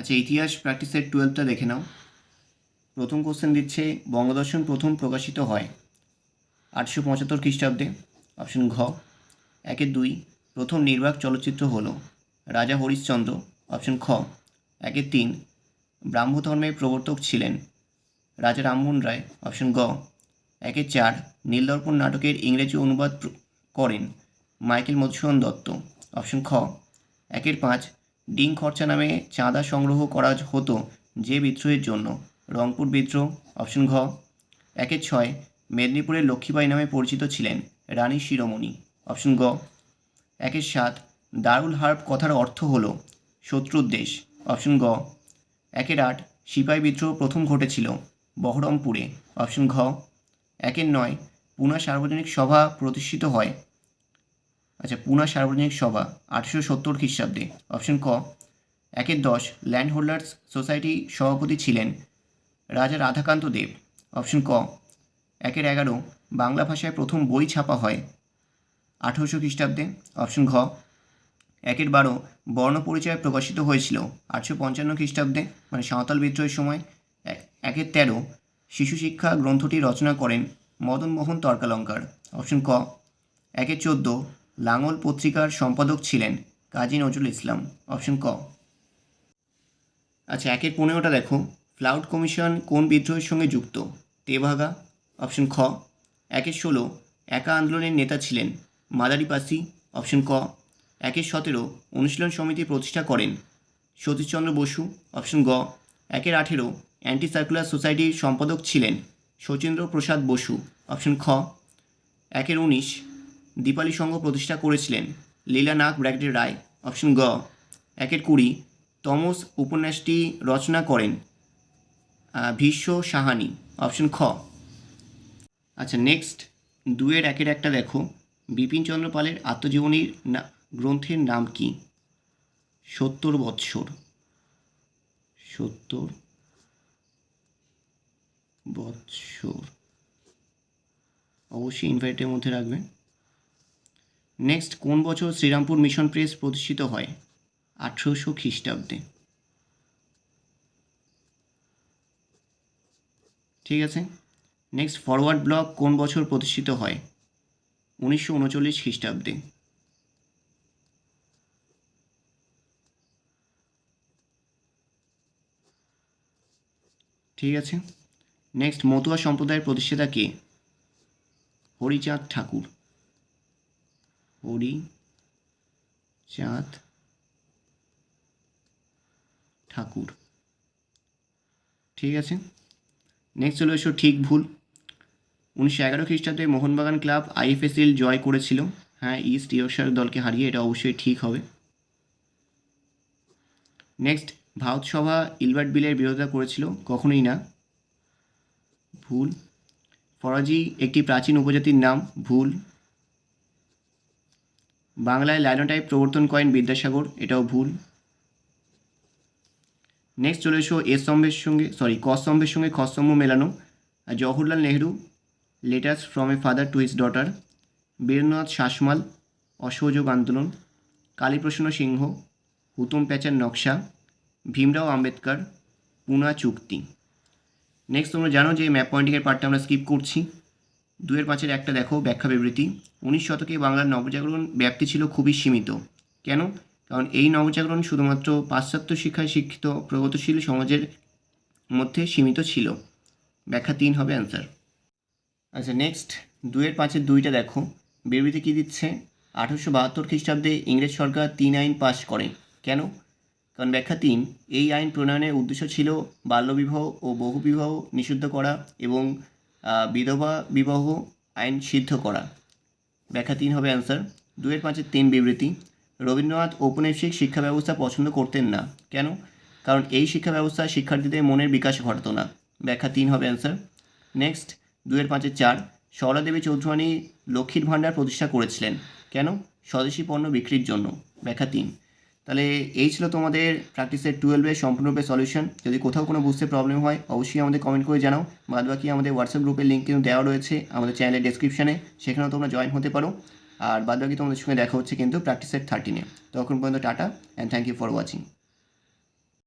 আচ্ছা ইতিহাস প্র্যাকটিসের টুয়েলভটা দেখে নাও। প্রথম কোশ্চেন দিচ্ছে, বঙ্গদর্শন প্রথম প্রকাশিত হয় আটশো পঁচাত্তর খ্রিস্টাব্দে। অপশন ঘ একে দুই, প্রথম নির্বাক চলচ্চিত্র হল রাজা হরিশ্চন্দ্র। অপশন খ একে তিন ব্রাহ্মধর্মের প্রবর্তক ছিলেন রাজা রামমোহন রায়। অপশন গ একে চার, নীলদর্পণ নাটকের ইংরেজি অনুবাদ করেন মাইকেল মধুসূদন দত্ত। অপশন খ, একের পাঁচ ডিং খরচা নামে চাঁদা সংগ্রহ করা হতো যে বিদ্রোহের জন্য। রংপুর বিদ্রোহ, অপশন ঘ। একে ছয়, মেদিনীপুরের লক্ষ্মীবাই নামে পরিচিত ছিলেন রানী শিরোমণি। অপশন গ। একের সাত, দারুল হার্ব কথার অর্থ হল শত্রুর দেশ। অপশন গ। একের আট সিপাহী বিদ্রোহ প্রথম ঘটেছিল বহরমপুরে। অপশন ঘ। একের নয়, পুনা সার্বজনিক সভা প্রতিষ্ঠিত হয় আচ্ছা পুনা সার্বজনিক সভা আঠেরোশো সত্তর খ্রিস্টাব্দে। অপশন ক, একের দশ ল্যান্ড হোল্ডার্স সোসাইটি সভাপতি ছিলেন রাজা রাধাকান্ত দেব। অপশন ক, একের এগারো, বাংলা ভাষায় প্রথম বই ছাপা হয় আঠেরোশো খ্রিস্টাব্দে। অপশন ঘ, একের বারো, বর্ণ পরিচয় প্রকাশিত হয়েছিল আটশো পঞ্চান্ন খ্রিস্টাব্দে মানে সাঁওতাল বিদ্রোহের সময়। এক- একের তেরো, শিশু শিক্ষা গ্রন্থটি রচনা করেন মদন মোহন তর্কালঙ্কার। অপশন ক, একের চোদ্দ লাঙল পত্রিকার সম্পাদক ছিলেন কাজী নজরুল ইসলাম। অপশন ক। আচ্ছা একের পনেরোটা দেখো। ফ্লাউড কমিশন কোন বিদ্রোহের সঙ্গে যুক্ত? তেভাগা। অপশন খ। একের ষোলো, একা আন্দোলনের নেতা ছিলেন মাদারিপাসি। অপশন ক। একের সতেরো, অনুশীলন সমিতি প্রতিষ্ঠা করেন সতীশচন্দ্র বসু। অপশন গ। একের আঠেরো অ্যান্টি সার্কুলার সোসাইটির সম্পাদক ছিলেন শচীন্দ্র প্রসাদ বসু। অপশন খ। একের উনিশ দীপালি সংঘ প্রতিষ্ঠা করেছিলেন। লীলা নাগ ব্র্যাকেটের রায়, অপশন গ। একের কুড়ি, তমস উপন্যাসটি রচনা করেন ভীষ্ম সাহানি, অপশন খ। আচ্ছা নেক্সট। দুয়ের একের একটা দেখো। বিপিনচন্দ্র পালের আত্মজীবনীর না, গ্রন্থের নাম কি? সত্তর বৎসর। সত্তর বৎসর। অবশ্যই ইনভাইটের মধ্যে রাখবেন। নেক্সট কোন বছর শ্রীরামপুর মিশন প্রেস প্রতিষ্ঠিত হয়? আঠেরোশো খ্রিস্টাব্দে। ঠিক আছে? নেক্সট ফরওয়ার্ড ব্লক কোন বছর প্রতিষ্ঠিত হয়? উনিশশো উনচল্লিশ খ্রিস্টাব্দে। ঠিক আছে? নেক্সট মতুয়া সম্প্রদায়ের প্রতিষ্ঠাতা কে? হরিচাঁদ ঠাকুর। হরি চাঁদ, ঠাকুর। ঠিক আছে? নেক্সট চলে এসো, ঠিক ভুল। উনিশশো এগারো খ্রিস্টাব্দে মোহনবাগান ক্লাব আইএফএসএল জয় করেছিল। হ্যাঁ ইস্ট ইয়র্কশায়ার দলকে হারিয়ে এটা অবশ্যই ঠিক হবে। নেক্সট ভারত সভা ইলবার্ট বিলের বিরোধিতা করেছিল, কখনোই না। ভুল। ফরাজি একটি প্রাচীন উপজাতির নাম, ভুল। বাংলায় লাইনোটাইপ প্রবর্তন করেন বিদ্যাসাগর, এটাও ভুল। নেক্সট চলে এসো এ স্তম্ভের সঙ্গে সরি ক স্তম্ভের সঙ্গে খ স্তম্ভ মেলানো। আর Jawaharlal Nehru letters from a father to his daughter Birendranath Sasmal, অসহযোগ আন্দোলন। কালীপ্রসন্ন সিংহ, হুতুম প্যাচার নকশা। ভীমরাও আম্বেদকর, পুনা চুক্তি। নেক্সট তোমরা জানো যে ম্যাপ পয়েন্টিংয়ের পার্টটা আমরা স্কিপ করছি। দুয়ের পাঁচের একটা দেখো ব্যাখ্যা বিবৃতি। উনিশ শতকে বাংলার নবজাগরণ ব্যাপ্তি ছিল খুবই সীমিত। কেন? কারণ এই নবজাগরণ শুধুমাত্র পাশ্চাত্য শিক্ষায় শিক্ষিত, প্রগতিশীল সমাজের মধ্যে সীমিত ছিল। ব্যাখ্যা তিন হবে অ্যান্সার আচ্ছা নেক্সট দুয়ের পাঁচের দুইটা দেখো। বিবৃতি কী দিচ্ছে? আঠারোশো বাহাত্তর খ্রিস্টাব্দে ইংরেজ সরকার তিন আইন পাশ করে। কেন? কারণ ব্যাখ্যা তিন, এই আইন প্রণয়নের উদ্দেশ্য ছিল বাল্যবিবাহ ও বহুবিবাহ নিষিদ্ধ করা এবং বিধবা বিবাহ আইন সিদ্ধ করা। ব্যাখ্যা তিন হবে অ্যান্সার দুয়ের পাঁচের তিন বিবৃতি। রবীন্দ্রনাথ ঔপনিবেশিক শিক্ষা ব্যবস্থা পছন্দ করতেন না। কেন? কারণ এই শিক্ষা ব্যবস্থা শিক্ষার্থীদের মনের বিকাশ ঘটাতো না। ব্যাখ্যা তিন হবে অ্যান্সার নেক্সট দুয়ের পাঁচের চার সরলা দেবী চৌধুরানী লক্ষ্মীর ভাণ্ডার প্রতিষ্ঠা করেছিলেন। কেন? স্বদেশি পণ্য বিক্রির জন্য। ব্যাখ্যা তিন। তাহলে এই ছিল তোমাদের প্র্যাকটিসের টুয়েলভের সম্পূর্ণরূপে সলিউশন যদি কোথাও কোনো বুঝতে প্রবলেম হয়, অবশ্যই আমাদের কমেন্ট করে জানাও। বাদ বাকি আমাদের হোয়াটসঅ্যাপ গ্রুপের লিঙ্ক কিন্তু দেওয়া রয়েছে আমাদের চ্যানেলের ডিসক্রিপশানে সেখানেও তোমরা জয়েন হতে পারো। আর বাদ বাকি তোমাদের সঙ্গে দেখা হচ্ছে কিন্তু প্র্যাকটিসের থার্টিনে তখন পর্যন্ত tata and thank you for watching